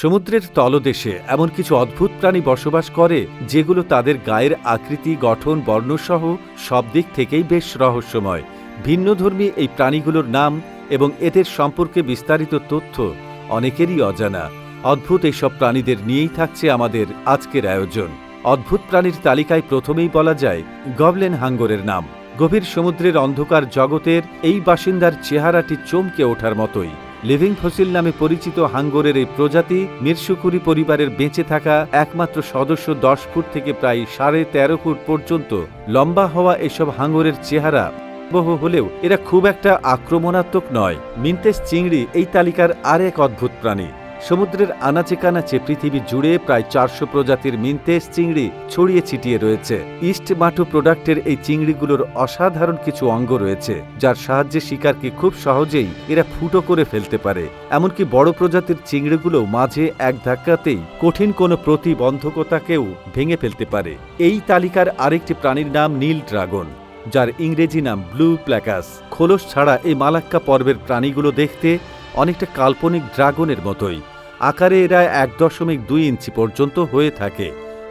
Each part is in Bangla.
সমুদ্রের তলদেশে এমন কিছু অদ্ভুত প্রাণী বসবাস করে, যেগুলো তাদের গায়ের আকৃতি, গঠন, বর্ণসহ সব দিক থেকেই বেশ রহস্যময়। ভিন্নধর্মী এই প্রাণীগুলোর নাম এবং এদের সম্পর্কে বিস্তারিত তথ্য অনেকেরই অজানা। অদ্ভুত এইসব প্রাণীদের নিয়েই থাকছে আমাদের আজকের আয়োজন। অদ্ভুত প্রাণীর তালিকায় প্রথমেই বলা যায় গবলেন হাঙ্গরের নাম। গভীর সমুদ্রের অন্ধকার জগতের এই বাসিন্দার চেহারাটি চমকে ওঠার মতোই। লিভিং ফসিল নামে পরিচিত হাঙ্গরের এই প্রজাতি মিরসুকুরি পরিবারের বেঁচে থাকা একমাত্র সদস্য দশ ফুট থেকে প্রায় সাড়ে তেরো ফুট পর্যন্ত লম্বা হওয়া এসব হাঙ্গরের চেহারা বহু হলেও এরা খুব একটা আক্রমণাত্মক নয়। মিন্তেস চিংড়ি এই তালিকার আর এক অদ্ভুত প্রাণী। সমুদ্রের আনাচে কানাচে পৃথিবী জুড়ে প্রায় চারশো প্রজাতির মিন্তেস চিংড়ি ছড়িয়ে ছিটিয়ে রয়েছে। ইস্ট মাটু প্রোডাক্টের এই চিংড়িগুলোর অসাধারণ কিছু অঙ্গ রয়েছে, যার সাহায্যে শিকারকে খুব সহজেই এরা ফুটো করে ফেলতে পারে। এমনকি বড় প্রজাতির চিংড়িগুলো মাঝে এক ধাক্কাতেই কঠিন কোনো প্রতিবন্ধকতাকেও ভেঙে ফেলতে পারে। এই তালিকার আরেকটি প্রাণীর নাম নীল ড্রাগন, যার ইংরেজি নাম ব্লু প্ল্যাকাস। খোলস ছাড়া এই মালাক্কা পর্বের প্রাণীগুলো দেখতে অনেকটা কাল্পনিক ড্রাগনের মতোই। আকারে এরা এক দশমিক দুই ইঞ্চি পর্যন্ত হয়ে থাকে।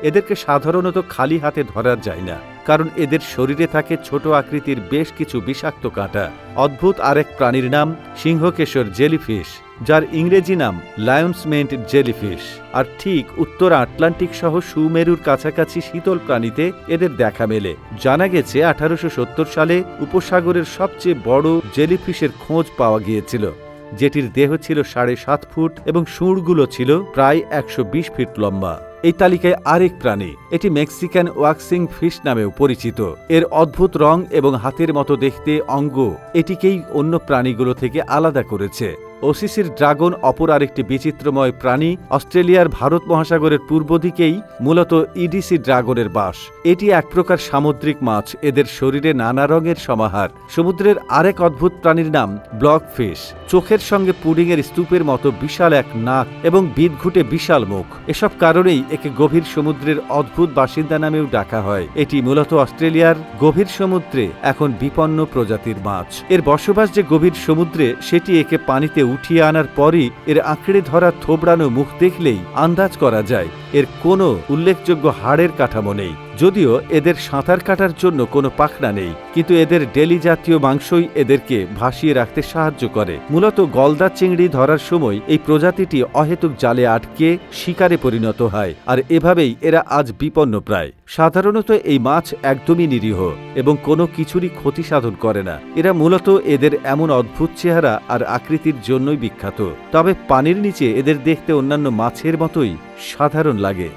এদেরকে সাধারণত খালি হাতে ধরা যায় না, কারণ এদের শরীরে থাকে ছোট আকৃতির বেশ কিছু বিষাক্ত কাঁটা। অদ্ভুত আরেক প্রাণীর নাম সিংহকেশর জেলিফিশ, যার ইংরেজি নাম লায়ন্সমেন্ট জেলিফিশ। আর ঠিক উত্তর আটলান্টিক সহ সুমেরুর কাছাকাছি শীতল প্রাণীতে এদের দেখা মেলে। জানা গেছে আঠারোশো সত্তর সালে উপসাগরের সবচেয়ে বড় জেলিফিশের খোঁজ পাওয়া গিয়েছিল। যেটির দেহ ছিল সাড়ে সাত ফুট এবং সুঁড়গুলো ছিল প্রায় একশো বিশ ফিট লম্বা। এই তালিকায় আরেক প্রাণী, এটি মেক্সিকান ওয়াক্সিং ফিশ নামেও পরিচিত। এর অদ্ভুত রং এবং হাতের মতো দেখতে অঙ্গ, এটিকেই অন্য প্রাণীগুলো থেকে আলাদা করেছে। ওসিসির ড্রাগন অপর আরেকটি বিচিত্রময় প্রাণী অস্ট্রেলিয়ার ভারত মহাসাগরের পূর্ব দিকেই মূলত ইডিসি ড্রাগনের বাস। এটি এক প্রকার সামুদ্রিক মাছ। এদের শরীরে নানা রঙের সমাহার। সমুদ্রের আরেক অদ্ভুত প্রাণীর নাম ব্লক ফিশ। চোখের সঙ্গে পুডিংয়ের স্তূপের মতো বিশাল এক নাক এবং বিদঘুটে বিশাল মুখ। এসব কারণেই একে গভীর সমুদ্রের অদ্ভুত বাসিন্দা নামেও ডাকা হয়। এটি মূলত অস্ট্রেলিয়ার গভীর সমুদ্রে এখন বিপন্ন প্রজাতির মাছ। এর বসবাস যে গভীর সমুদ্রে, সেটি একে পানিতে উঠিয়ে আনার পরই এর আঁকড়ে ধরা থোবড়ানো মুখ দেখলেই আন্দাজ করা যায়, এর কোনো উল্লেখযোগ্য হাড়ের কাঠামো নেই। যদিও এদের সাঁতার কাটার জন্য কোনো পাখনা নেই, কিন্তু এদের ডেলি জাতীয় মাংসই এদেরকে ভাসিয়ে রাখতে সাহায্য করে। মূলত গলদা চিংড়ি ধরার সময় এই প্রজাতিটি অহেতুক জালে আটকে শিকারে পরিণত হয়, আর এভাবেই এরা আজ বিপন্ন প্রায় সাধারণত এই মাছ একদমই নিরীহ এবং কোনো কিছুরই ক্ষতি সাধন করে না। এরা মূলত এদের এমন অদ্ভুত চেহারা আর আকৃতির জন্যই বিখ্যাত। তবে পানির নিচে এদের দেখতে অন্যান্য মাছের মতোই সাধারণ লাগে।